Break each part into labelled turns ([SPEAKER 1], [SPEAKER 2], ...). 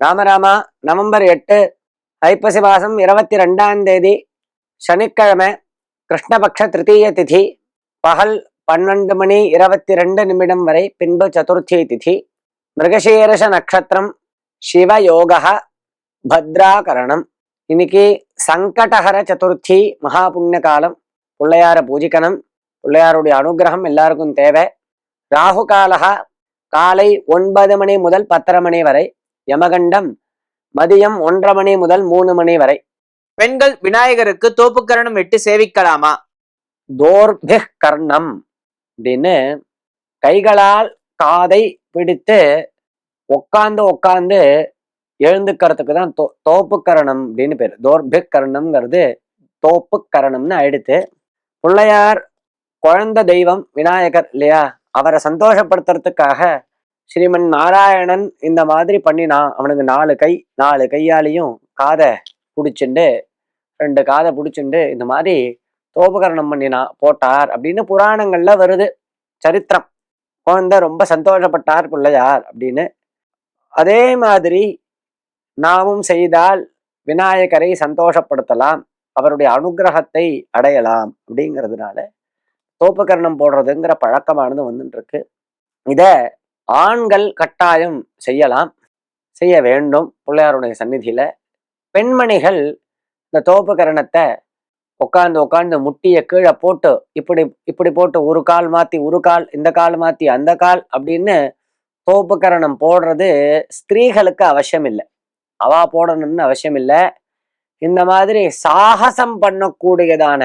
[SPEAKER 1] ராமராமா November எட்டு ஐப்பசி மாதம் இருபத்தி ரெண்டாம் தேதி சனிக்கிழமை கிருஷ்ணபக்ஷ திருத்தீய திதி பகல் பன்னெண்டு மணி இருபத்தி ரெண்டு நிமிடம் வரை பின்பு சதுர்த்தி திதி மிருகசீரஷ நட்சத்திரம் சிவயோக பத்ராகரணம். இன்னைக்கு சங்கடஹர சதுர்த்தி மகா புண்ணிய காலம் பிள்ளையார பூஜிக்கணும் பிள்ளையாருடைய அனுகிரகம் எல்லாருக்கும் தேவை. ராகு காலகா காலை ஒன்பது மணி முதல் பத்தரை மணி வரை யமகண்டம் மதியம் ஒன்றரை மணி முதல் மூணு மணி வரை.
[SPEAKER 2] பெண்கள் விநாயகருக்கு தோப்புக்கரணம் இட்டு சேவிக்கலாமா?
[SPEAKER 1] தோர்பிக் கர்ணம் அப்படின்னு கைகளால் காதை பிடித்து உக்காந்து உக்காந்து எழுந்துக்கிறதுக்கு தான் தோ தோப்பு கரணம் அப்படின்னு பேர். தோர்பிக் கரணம்ங்கிறது தோப்பு கரணம்னு ஆயிடுத்து. பிள்ளையார் குழந்தை தெய்வம் விநாயகர் இல்லையா? அவரை சந்தோஷப்படுத்துறதுக்காக ஸ்ரீமன் நாராயணன் இந்த மாதிரி பண்ணினா அவனுக்கு நாலு கை நாலு கையாலையும் காதை பிடிச்சிண்டு ரெண்டு காதை பிடிச்சிண்டு இந்த மாதிரி தோபகரணம் பண்ணினா போட்டார் அப்படின்னு புராணங்கள்ல வருது. சரித்திரம். குழந்தை ரொம்ப சந்தோஷப்பட்டார் பிள்ளையார் அப்படின்னு. அதே மாதிரி நாமும் செய்தால் விநாயகரை சந்தோஷப்படுத்தலாம் அவருடைய அனுகிரகத்தை அடையலாம் அப்படிங்கிறதுனால தோப்புக்கரணம் போடுறதுங்கிற பழக்கமானது வந்துட்டு இருக்கு இத ஆண்கள் கட்டாயம் செய்யலாம். செய்ய வேண்டும். பிள்ளையாருடைய சந்நிதியில பெண்மணிகள் இந்த தோப்புக்கரணத்தை உட்காந்து உட்காந்து முட்டியை கீழே போட்டு இப்படி இப்படி போட்டு ஒரு கால் மாற்றி ஒரு கால் இந்த கால் மாற்றி அந்த கால் அப்படின்னு தோப்புக்கரணம் போடுறது ஸ்திரீகளுக்கு அவசியம் இல்லை அவா போடணும்னு அவசியம் இல்லை இந்த மாதிரி சாகசம் பண்ணக்கூடியதான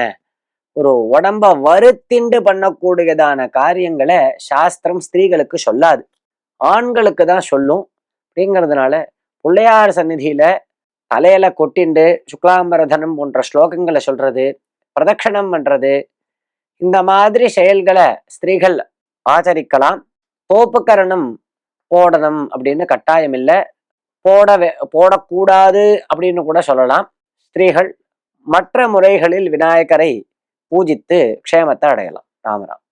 [SPEAKER 1] ஒரு உடம்ப வருத்திண்டு பண்ணக்கூடியதான காரியங்களை சாஸ்திரம் ஸ்திரீகளுக்கு சொல்லாது. ஆண்களுக்கு தான் சொல்லும். அப்படிங்கிறதுனால பிள்ளையார் சந்நிதியில தலையில கொட்டிண்டு சுக்லாம்பரதனம் போன்ற ஸ்லோகங்களை சொல்றது பிரதட்சணம் பண்றது இந்த மாதிரி செயல்களை ஸ்திரீகள் ஆச்சரிக்கலாம். தோப்புக்கரணம் போடணும் அப்படின்னு கட்டாயம் இல்லை போட வே- போடக்கூடாது அப்படின்னு கூட சொல்லலாம். ஸ்திரீகள் மற்ற முறைகளில் விநாயகரை பூஜித்து க்ஷேமத்தை அடையலாம். ராமராம்